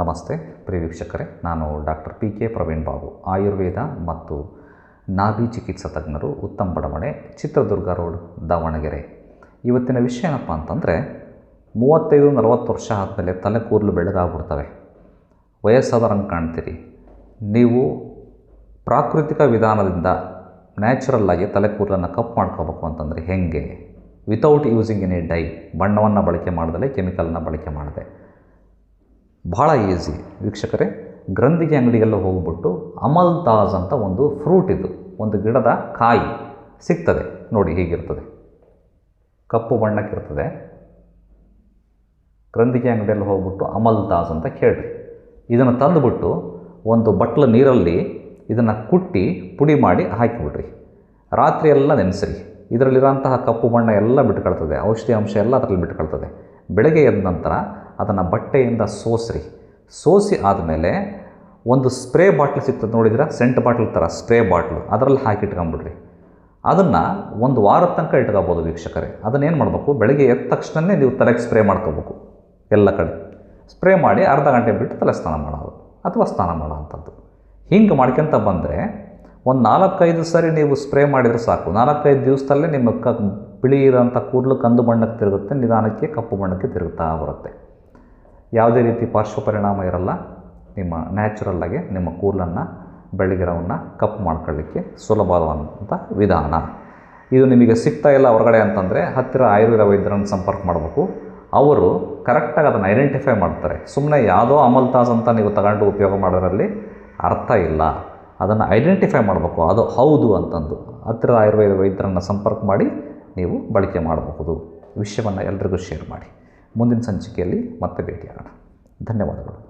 ನಮಸ್ತೆ, ಪ್ರಿಯ ವೀಕ್ಷಕರೇ. ನಾನು doctor P K Praveen Babu, Ayurveda ಮತ್ತು ನಾಭಿ ಚಿಕಿತ್ಸಾ ತಜ್ಞರು ಉತ್ತಮ ಬಡಮಣೆ ಚಿತ್ರದುರ್ಗ ರೋಡ್, ದಾವಣಗೆರೆ. ಇವತ್ತಿನ ವಿಷಯ ಏನಪ್ಪ ಅಂತಂದರೆ, ಮೂವತ್ತೈದು, ನಲವತ್ತು ವರ್ಷ ಆದಮೇಲೆ ತಲೆ ಕೂದಲು ಬೆಳಗಾಗ್ಬಿಡ್ತವೆ. ವಯಸ್ಸಾದರಂಗೆ ಕಾಣ್ತೀರಿ. ನೀವು ಪ್ರಾಕೃತಿಕ ವಿಧಾನದಿಂದ ನ್ಯಾಚುರಲ್ಲಾಗಿ ತಲೆ ಕೂದಲನ್ನು ಕಪ್ ಮಾಡ್ಕೋಬೇಕು ಅಂತಂದರೆ ಹೇಗೆ? ವಿತೌಟ್ ಯೂಸಿಂಗ್ ಎನಿ ಡೈ ಬಣ್ಣವನ್ನು ಬಳಕೆ ಮಾಡದಲ್ಲೇ ಕೆಮಿಕಲ್ನ ಬಳಕೆ ಮಾಡದೆ. ಭಾಳ ಈಸಿ. ವೀಕ್ಷಕರೇ, ಗ್ರಂಥಿಗೆ ಅಂಗಡಿಗೆಲ್ಲ ಹೋಗ್ಬಿಟ್ಟು ಅಮಲ್ ತಾಜ್ ಅಂತ ಒಂದು ಫ್ರೂಟ್ ಇದು, ಒಂದು ಗಿಡದ ಕಾಯಿ ಸಿಗ್ತದೆ. ನೋಡಿ ಹೀಗಿರ್ತದೆ. ಕಪ್ಪು ಬಣ್ಣಕ್ಕಿರ್ತದೆ. ಗ್ರಂಥಿಗೆ ಅಂಗಡಿಯಲ್ಲಿ ಹೋಗ್ಬಿಟ್ಟು ಅಮಲ್ ತಾಜ್ ಅಂತ ಕೇಳಿರಿ. ಇದನ್ನು ತಂದುಬಿಟ್ಟು ಒಂದು ಬಟ್ಲ ನೀರಲ್ಲಿ ಇದನ್ನು ಕುಟ್ಟಿ ಪುಡಿ ಮಾಡಿ ಹಾಕಿಬಿಡ್ರಿ. ರಾತ್ರಿ ಎಲ್ಲ ನೆನೆಸ್ರಿ. ಇದರಲ್ಲಿರೋಂತಹ ಕಪ್ಪು ಬಣ್ಣ ಎಲ್ಲ ಬಿಟ್ಕೊಳ್ತದೆ. ಔಷಧಿ ಅಂಶ ಎಲ್ಲ ಅದರಲ್ಲಿ ಬಿಟ್ಕೊಳ್ತದೆ. ಬೆಳಗ್ಗೆ ಎದ್ದ ನಂತರ ಅದನ್ನು ಬಟ್ಟೆಯಿಂದ ಸೋಸ್ರಿ. ಸೋಸಿ ಆದಮೇಲೆ ಒಂದು ಸ್ಪ್ರೇ ಬಾಟ್ಲ್ ಸಿಗ್ತದೆ ನೋಡಿದ್ರೆ? ಸೆಂಟ್ ಬಾಟ್ಲ್ ಥರ ಸ್ಪ್ರೇ ಬಾಟ್ಲು. ಅದರಲ್ಲಿ ಹಾಕಿ ಇಟ್ಕೊಂಬಿಡ್ರಿ. ಅದನ್ನು ಒಂದು ವಾರದ ತನಕ ಇಟ್ಕೋಬೋದು ವೀಕ್ಷಕರೇ. ಅದನ್ನೇನು ಮಾಡಬೇಕು? ಬೆಳಗ್ಗೆ ಎದ್ದ ತಕ್ಷಣವೇ ನೀವು ತಲೆಗೆ ಸ್ಪ್ರೇ ಮಾಡ್ಕೋಬೇಕು. ಎಲ್ಲ ಕಡೆ. ಸ್ಪ್ರೇ ಮಾಡಿ ಅರ್ಧ ಗಂಟೆ ಬಿಟ್ಟು ತಲೆ ಸ್ನಾನ ಮಾಡೋದು ಅಥವಾ ಸ್ನಾನ ಮಾಡೋವಂಥದ್ದು. ಹಿಂಗೆ ಮಾಡ್ಕೊಂತ ಬಂದರೆ ಒಂದು ನಾಲ್ಕೈದು ಸರಿ ನೀವು ಸ್ಪ್ರೇ ಮಾಡಿದರೆ ಸಾಕು. ನಾಲ್ಕೈದು ದಿವಸದಲ್ಲೇ ನಿಮ್ಮ ಕ, ಬಿಳಿ ಇರೋಂಥ ಕೂದಲು ಕಂದು ಬಣ್ಣಕ್ಕೆ ತಿರುಗುತ್ತೆ, ನಿಧಾನಕ್ಕೆ ಕಪ್ಪು ಬಣ್ಣಕ್ಕೆ ತಿರುಗುತ್ತಾ ಬರುತ್ತೆ. ಯಾವುದೇ ರೀತಿ ಪಾರ್ಶ್ವ ಪರಿಣಾಮ ಇರಲ್ಲ, ನಿಮ್ಮ ನ್ಯಾಚುರಲ್ಲಾಗಿ ನಿಮ್ಮ ಕೂದಲನ್ನು ಬೆಳಗಿರವನ್ನು ಕಪ್ ಮಾಡ್ಕೊಳ್ಳಿಕ್ಕೆ ಸುಲಭವಾದಂಥ ವಿಧಾನ. ಇದು ನಿಮಗೆ ಸಿಗ್ತಾ ಇಲ್ಲ ಹೊರಗಡೆ ಅಂತಂದರೆ ಹತ್ತಿರ ಆಯುರ್ವೇದ ವೈದ್ಯರನ್ನು ಸಂಪರ್ಕ ಮಾಡಬೇಕು. ಅವರು ಕರೆಕ್ಟಾಗಿ ಅದನ್ನು ಐಡೆಂಟಿಫೈ ಮಾಡ್ತಾರೆ. ಸುಮ್ಮನೆ ಯಾವುದೋ ಅಮಲ್ ತಾಜ್ ಅಂತ ನೀವು ತಗೊಂಡು ಉಪಯೋಗ ಮಾಡೋದರಲ್ಲಿ ಅರ್ಥ ಇಲ್ಲ. ಅದನ್ನು ಐಡೆಂಟಿಫೈ ಮಾಡಬೇಕು. ಅದು ಹೌದು ಅಂತಂದು. ಹತ್ತಿರದ ಆಯುರ್ವೇದ ವೈದ್ಯರನ್ನು ಸಂಪರ್ಕ ಮಾಡಿ ನೀವು ಬಳಕೆ ಮಾಡಬಹುದು. ವಿಷಯವನ್ನು ಎಲ್ರಿಗೂ ಶೇರ್ ಮಾಡಿ. ಮುಂದಿನ ಸಂಚಿಕೆಯಲ್ಲಿ ಮತ್ತೆ ಭೇಟಿಯಾಗೋಣ. ಧನ್ಯವಾದಗಳು.